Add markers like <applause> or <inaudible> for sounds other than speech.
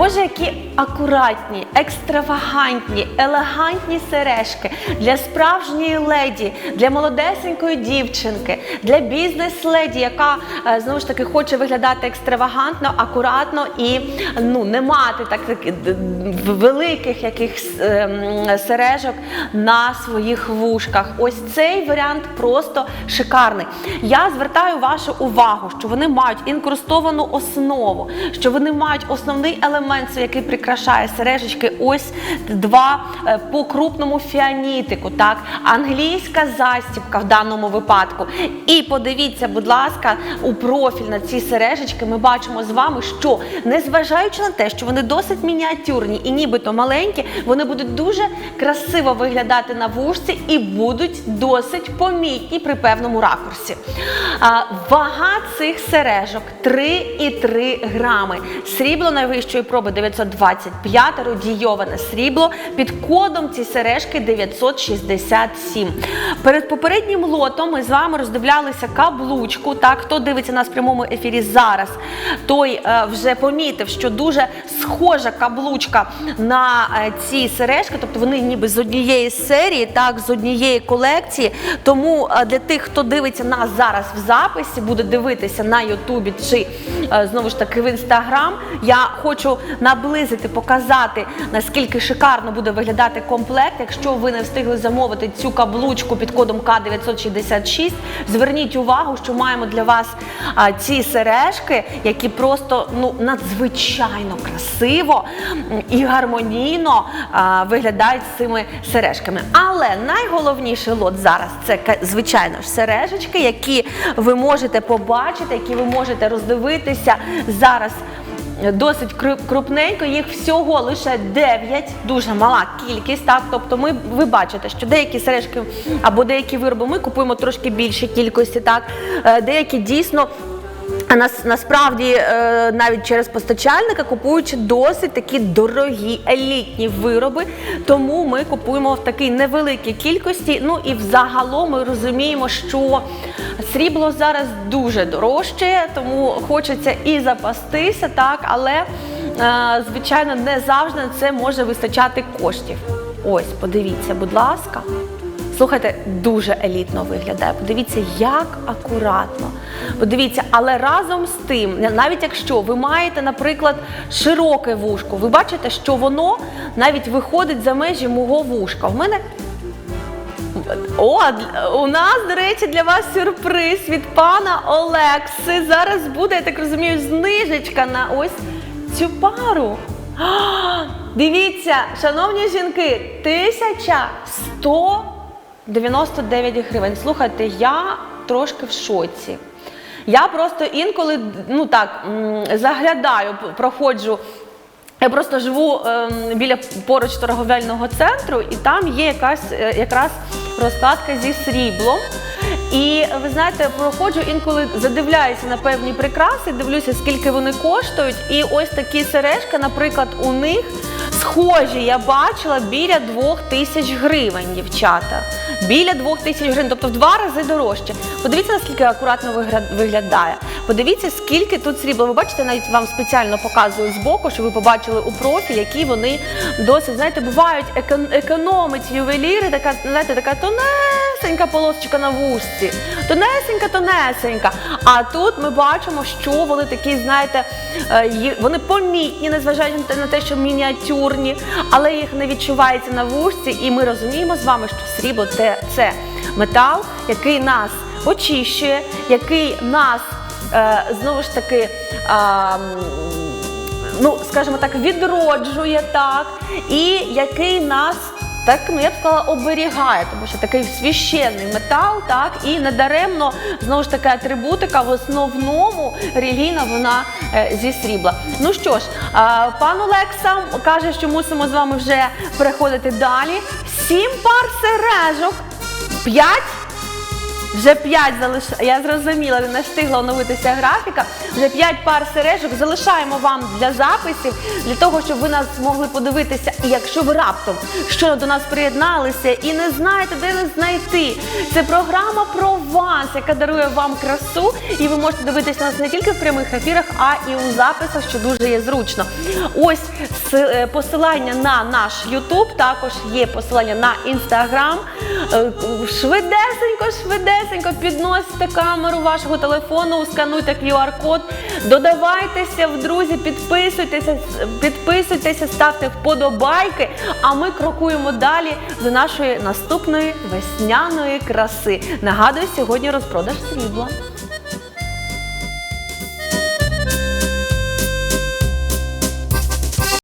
Боже, які акуратні, екстравагантні, елегантні сережки для справжньої леді, для молодесенької дівчинки, для бізнес-леді, яка е, знову ж таки хоче виглядати екстравагантно, акуратно і ну не мати так д- великих якихось ем, сережок на своїх вушках. Ось цей варіант просто шикарний. Я звертаю вашу увагу, що вони мають інкрустовану основу, що вони мають основний елемент, це який прикрашає сережечки. Ось два е, по крупному фіанітику, так англійська застібка в даному випадку. І подивіться, будь ласка, у профіль на ці сережечки. Ми бачимо з вами, що незважаючи на те, що вони досить мініатюрні і нібито маленькі, вони будуть дуже красиво виглядати на вушці і будуть досить помітні при певному ракурсі. А, вага цих сережок 3,3 грами. Срібло найвищої проби 925, родійоване срібло. Під кодом ці сережки 967. Перед попереднім лотом ми з вами роздивлялися каблучку. Так, хто дивиться нас в прямому ефірі зараз, той е, вже помітив, що дуже схожа каблучка на е, ці сережки, тобто вони ніби з однієї серії, так, з однієї колекції. Тому е, для тих, хто дивиться нас зараз в записі, буде дивитися на Ютубі чи знову ж таки в інстаграм. Я хочу наблизити, показати наскільки шикарно буде виглядати комплект. Якщо ви не встигли замовити цю каблучку під кодом К966, зверніть увагу, що маємо для вас а, ці сережки, які просто ну надзвичайно красиво і гармонійно а, виглядають з цими сережками. Але найголовніший лот зараз це звичайно ж сережечки, які ви можете побачити, які ви можете роздивитися зараз. Досить кру- крупненько, їх всього лише 9, дуже мала кількість. Так, тобто, ми ви бачите, що деякі сережки або деякі вироби ми купуємо трошки більші кількості, так Е, деякі дійсно. А нас насправді е, навіть через постачальника купуючи досить такі дорогі елітні вироби, тому ми купуємо в такій невеликій кількості. Ну і взагалом ми розуміємо, що срібло зараз дуже дорожче, тому хочеться і запастися, так, але е, звичайно не завжди це може вистачати коштів. Ось, подивіться, будь ласка. Слухайте, дуже елітно виглядає. Подивіться, як акуратно. Подивіться, але разом з тим, навіть якщо ви маєте, наприклад, широке вушко, ви бачите, що воно навіть виходить за межі мого вушка. У мене о, у нас, до речі, для вас сюрприз від пана Олекси. Зараз буде, я так розумію, знижечка на ось цю пару. А, <gasps> Дивіться, шановні жінки, 1199 гривень. Слухайте, я трошки в шоці. Я просто інколи ну так заглядаю, проходжу. Я просто живу ем, біля поруч торговельного центру, і там є якась е, якраз розкладка зі сріблом. І ви знаєте, проходжу інколи задивляюся на певні прикраси, дивлюся, скільки вони коштують. І ось такі сережки, наприклад, у них схожі, я бачила біля двох тисяч гривень, дівчата. Біля двох тисяч гривень, тобто в два рази дорожче. Подивіться, наскільки акуратно виглядає. Подивіться, скільки тут срібла. Ви бачите, навіть вам спеціально показую збоку, щоб ви побачили у профіль, які вони досить, знаєте, бувають екон- економить ювеліри, така, знаєте, така тонесенька полосочка на вушці. Тонесенька, тонесенька. А тут ми бачимо, що вони такі, знаєте, е, вони помітні, незважаючи на те- що мініатюрні, але їх не відчувається на вушці. І ми розуміємо з вами, що срібло це, це метал, який нас очищує, який нас е, знову ж таки. ну, скажімо так, відроджує так, і який нас. Так, ну я б сказала, оберігає, тому що такий священний метал, так, і недаремно, знову ж таки, атрибутика в основному релігійна вона е, зі срібла. Ну що ж, е, пан Олекса каже, що мусимо з вами вже переходити далі. Сім пар сережок, п'ять Вже 5 залиш... Я зрозуміла, не встигла оновитися графіка. Вже 5 пар сережок залишаємо вам для записів, для того, щоб ви нас змогли подивитися. І якщо ви раптом щойно до нас приєдналися і не знаєте, де нас знайти, це програма про вас, яка дарує вам красу, і ви можете дивитися нас не тільки в прямих ефірах, а і у записах, що дуже є зручно. Ось е, посилання на наш YouTube, також є посилання на Instagram. Е, Швидесенько, швидесенько підносите камеру вашого телефону, скануйте QR-код, додавайтеся в друзі, підписуйтеся, підписуйтеся, ставте вподобайки. А ми крокуємо далі до нашої наступної весняної краси. Нагадую, сьогодні розпродаж срібла.